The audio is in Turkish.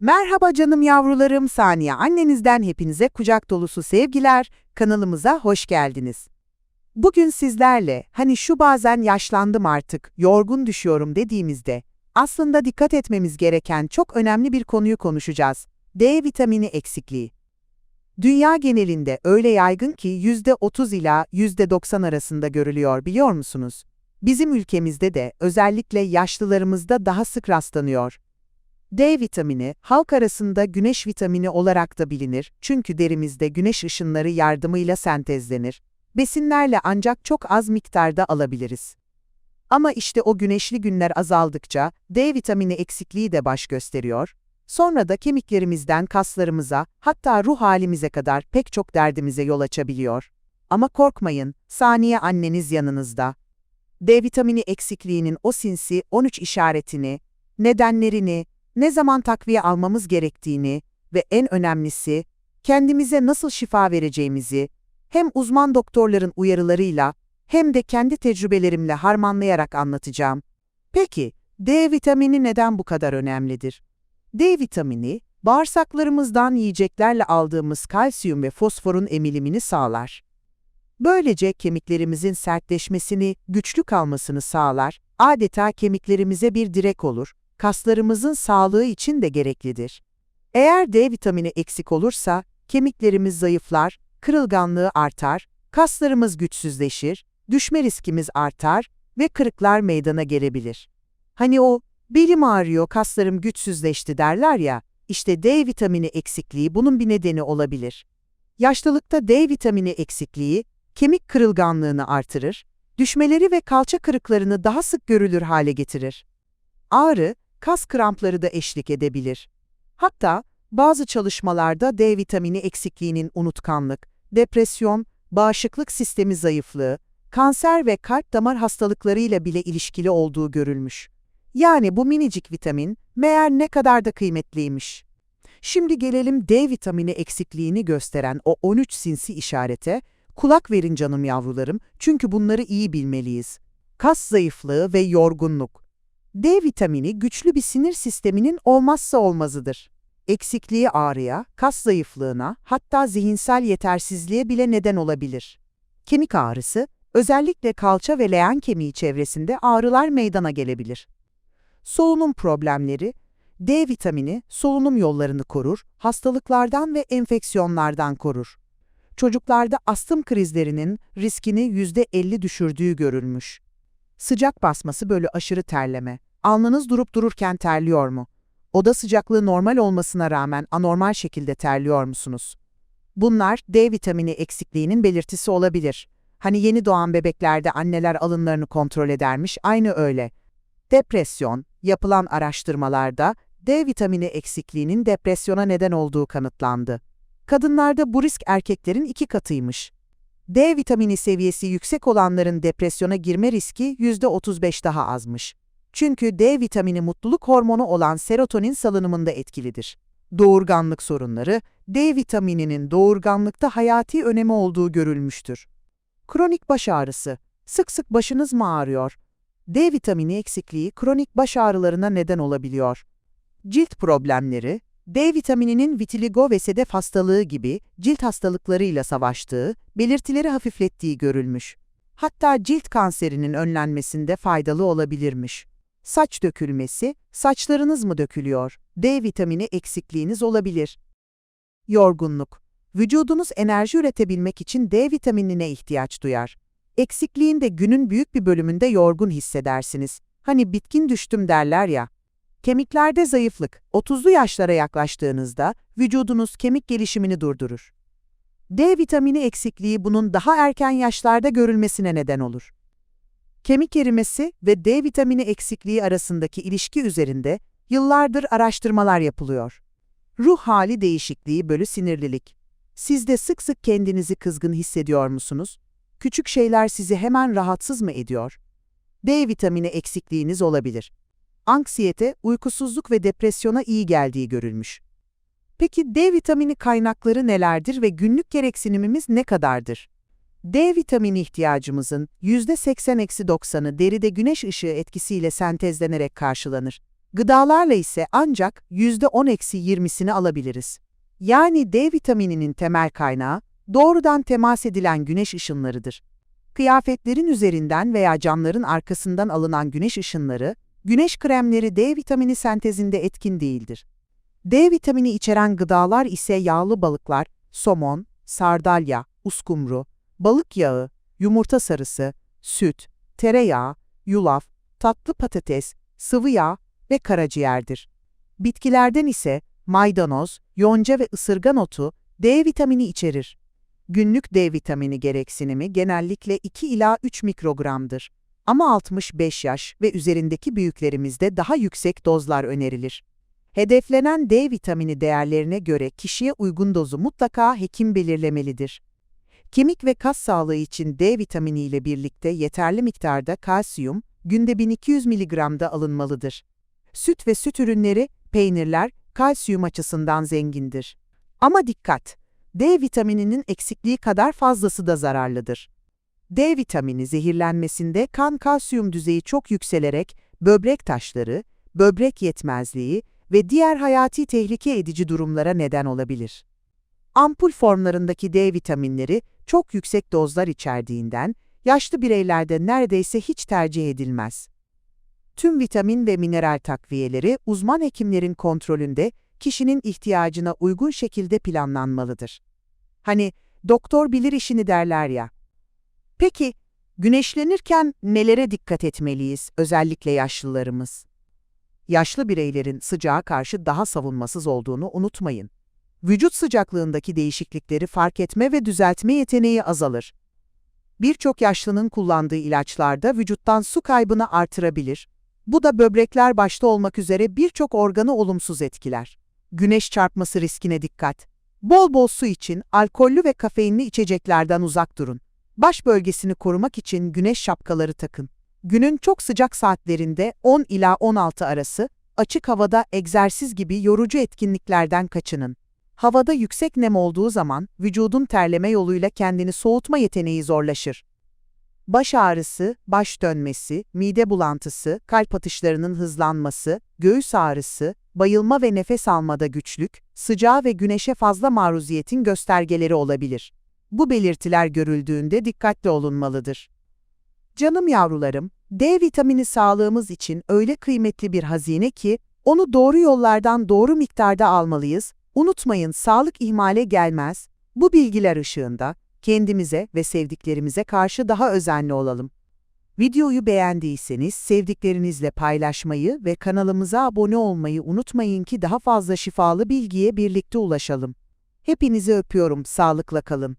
Merhaba canım yavrularım, Saniye annenizden hepinize kucak dolusu sevgiler, kanalımıza hoş geldiniz. Bugün sizlerle hani şu bazen yaşlandım artık, yorgun düşüyorum dediğimizde aslında dikkat etmemiz gereken çok önemli bir konuyu konuşacağız. D vitamini eksikliği. Dünya genelinde öyle yaygın ki %30 ila %90 arasında görülüyor biliyor musunuz? Bizim ülkemizde de özellikle yaşlılarımızda daha sık rastlanıyor. D vitamini, halk arasında güneş vitamini olarak da bilinir çünkü derimizde güneş ışınları yardımıyla sentezlenir. Besinlerle ancak çok az miktarda alabiliriz. Ama işte o güneşli günler azaldıkça D vitamini eksikliği de baş gösteriyor. Sonra da kemiklerimizden kaslarımıza, hatta ruh halimize kadar pek çok derdimize yol açabiliyor. Ama korkmayın, saniye anneniz yanınızda. D vitamini eksikliğinin o sinsi 13 işaretini, nedenlerini, ne zaman takviye almamız gerektiğini ve en önemlisi, kendimize nasıl şifa vereceğimizi hem uzman doktorların uyarılarıyla hem de kendi tecrübelerimle harmanlayarak anlatacağım. Peki, D vitamini neden bu kadar önemlidir? D vitamini, bağırsaklarımızdan yiyeceklerle aldığımız kalsiyum ve fosforun emilimini sağlar. Böylece kemiklerimizin sertleşmesini, güçlü kalmasını sağlar, adeta kemiklerimize bir direk olur, kaslarımızın sağlığı için de gereklidir. Eğer D vitamini eksik olursa, kemiklerimiz zayıflar, kırılganlığı artar, kaslarımız güçsüzleşir, düşme riskimiz artar ve kırıklar meydana gelebilir. Hani o, belim ağrıyor, kaslarım güçsüzleşti derler ya, işte D vitamini eksikliği bunun bir nedeni olabilir. Yaşlılıkta D vitamini eksikliği, kemik kırılganlığını artırır, düşmeleri ve kalça kırıklarını daha sık görülür hale getirir. Ağrı, kas krampları da eşlik edebilir. Hatta bazı çalışmalarda D vitamini eksikliğinin unutkanlık, depresyon, bağışıklık sistemi zayıflığı, kanser ve kalp damar hastalıklarıyla bile ilişkili olduğu görülmüş. Yani bu minicik vitamin meğer ne kadar da kıymetliymiş. Şimdi gelelim D vitamini eksikliğini gösteren o 13 sinsi işarete, kulak verin canım yavrularım çünkü bunları iyi bilmeliyiz. Kas zayıflığı ve yorgunluk. D vitamini güçlü bir sinir sisteminin olmazsa olmazıdır. Eksikliği ağrıya, kas zayıflığına, hatta zihinsel yetersizliğe bile neden olabilir. Kemik ağrısı, özellikle kalça ve leğen kemiği çevresinde ağrılar meydana gelebilir. Solunum problemleri, D vitamini solunum yollarını korur, hastalıklardan ve enfeksiyonlardan korur. Çocuklarda astım krizlerinin riskini %50 düşürdüğü görülmüş. Sıcak basması böyle aşırı terleme. Alnınız durup dururken terliyor mu? Oda sıcaklığı normal olmasına rağmen anormal şekilde terliyor musunuz? Bunlar D vitamini eksikliğinin belirtisi olabilir. Hani yeni doğan bebeklerde anneler alınlarını kontrol edermiş, aynı öyle. Depresyon, yapılan araştırmalarda D vitamini eksikliğinin depresyona neden olduğu kanıtlandı. Kadınlarda bu risk erkeklerin iki katıymış. D vitamini seviyesi yüksek olanların depresyona girme riski %35 daha azmış. Çünkü D vitamini mutluluk hormonu olan serotonin salınımında etkilidir. Doğurganlık sorunları, D vitamininin doğurganlıkta hayati önemi olduğu görülmüştür. Kronik baş ağrısı, sık sık başınız mı ağrıyor? D vitamini eksikliği kronik baş ağrılarına neden olabiliyor. Cilt problemleri, D vitamininin vitiligo ve sedef hastalığı gibi cilt hastalıklarıyla savaştığı, belirtileri hafiflettiği görülmüş. Hatta cilt kanserinin önlenmesinde faydalı olabilirmiş. Saç dökülmesi, saçlarınız mı dökülüyor? D vitamini eksikliğiniz olabilir. Yorgunluk. Vücudunuz enerji üretebilmek için D vitaminine ihtiyaç duyar. Eksikliğinde günün büyük bir bölümünde yorgun hissedersiniz. Hani bitkin düştüm derler ya. Kemiklerde zayıflık, 30'lu yaşlara yaklaştığınızda vücudunuz kemik gelişimini durdurur. D vitamini eksikliği bunun daha erken yaşlarda görülmesine neden olur. Kemik erimesi ve D vitamini eksikliği arasındaki ilişki üzerinde yıllardır araştırmalar yapılıyor. Ruh hali değişikliği bölü sinirlilik. Siz de sık sık kendinizi kızgın hissediyor musunuz? Küçük şeyler sizi hemen rahatsız mı ediyor? D vitamini eksikliğiniz olabilir. Anksiyete, uykusuzluk ve depresyona iyi geldiği görülmüş. Peki D vitamini kaynakları nelerdir ve günlük gereksinimimiz ne kadardır? D vitamini ihtiyacımızın %80-90'ı deride güneş ışığı etkisiyle sentezlenerek karşılanır. Gıdalarla ise ancak %10-20'sini alabiliriz. Yani D vitamininin temel kaynağı doğrudan temas edilen güneş ışınlarıdır. Kıyafetlerin üzerinden veya camların arkasından alınan güneş ışınları, güneş kremleri D vitamini sentezinde etkin değildir. D vitamini içeren gıdalar ise yağlı balıklar, somon, sardalya, uskumru, balık yağı, yumurta sarısı, süt, tereyağı, yulaf, tatlı patates, sıvı yağ ve karaciğerdir. Bitkilerden ise maydanoz, yonca ve ısırgan otu D vitamini içerir. Günlük D vitamini gereksinimi genellikle 2 ila 3 mikrogramdır. Ama 65 yaş ve üzerindeki büyüklerimizde daha yüksek dozlar önerilir. Hedeflenen D vitamini değerlerine göre kişiye uygun dozu mutlaka hekim belirlemelidir. Kemik ve kas sağlığı için D vitamini ile birlikte yeterli miktarda kalsiyum günde 1200 mg'da alınmalıdır. Süt ve süt ürünleri, peynirler kalsiyum açısından zengindir. Ama dikkat! D vitamininin eksikliği kadar fazlası da zararlıdır. D vitamini zehirlenmesinde kan kalsiyum düzeyi çok yükselerek böbrek taşları, böbrek yetmezliği ve diğer hayati tehlike edici durumlara neden olabilir. Ampul formlarındaki D vitaminleri çok yüksek dozlar içerdiğinden yaşlı bireylerde neredeyse hiç tercih edilmez. Tüm vitamin ve mineral takviyeleri uzman hekimlerin kontrolünde kişinin ihtiyacına uygun şekilde planlanmalıdır. Hani doktor bilir işini derler ya. Peki güneşlenirken nelere dikkat etmeliyiz özellikle yaşlılarımız? Yaşlı bireylerin sıcağa karşı daha savunmasız olduğunu unutmayın. Vücut sıcaklığındaki değişiklikleri fark etme ve düzeltme yeteneği azalır. Birçok yaşlının kullandığı ilaçlarda vücuttan su kaybını artırabilir. Bu da böbrekler başta olmak üzere birçok organı olumsuz etkiler. Güneş çarpması riskine dikkat. Bol bol su için alkollü ve kafeinli içeceklerden uzak durun. Baş bölgesini korumak için güneş şapkaları takın. Günün çok sıcak saatlerinde 10 ila 16 arası açık havada egzersiz gibi yorucu etkinliklerden kaçının. Havada yüksek nem olduğu zaman vücudun terleme yoluyla kendini soğutma yeteneği zorlaşır. Baş ağrısı, baş dönmesi, mide bulantısı, kalp atışlarının hızlanması, göğüs ağrısı, bayılma ve nefes almada güçlük, sıcağa ve güneşe fazla maruziyetin göstergeleri olabilir. Bu belirtiler görüldüğünde dikkatli olunmalıdır. Canım yavrularım, D vitamini sağlığımız için öyle kıymetli bir hazine ki, onu doğru yollardan doğru miktarda almalıyız. Unutmayın sağlık ihmale gelmez. Bu bilgiler ışığında kendimize ve sevdiklerimize karşı daha özenli olalım. Videoyu beğendiyseniz sevdiklerinizle paylaşmayı ve kanalımıza abone olmayı unutmayın ki daha fazla şifalı bilgiye birlikte ulaşalım. Hepinizi öpüyorum, sağlıkla kalın.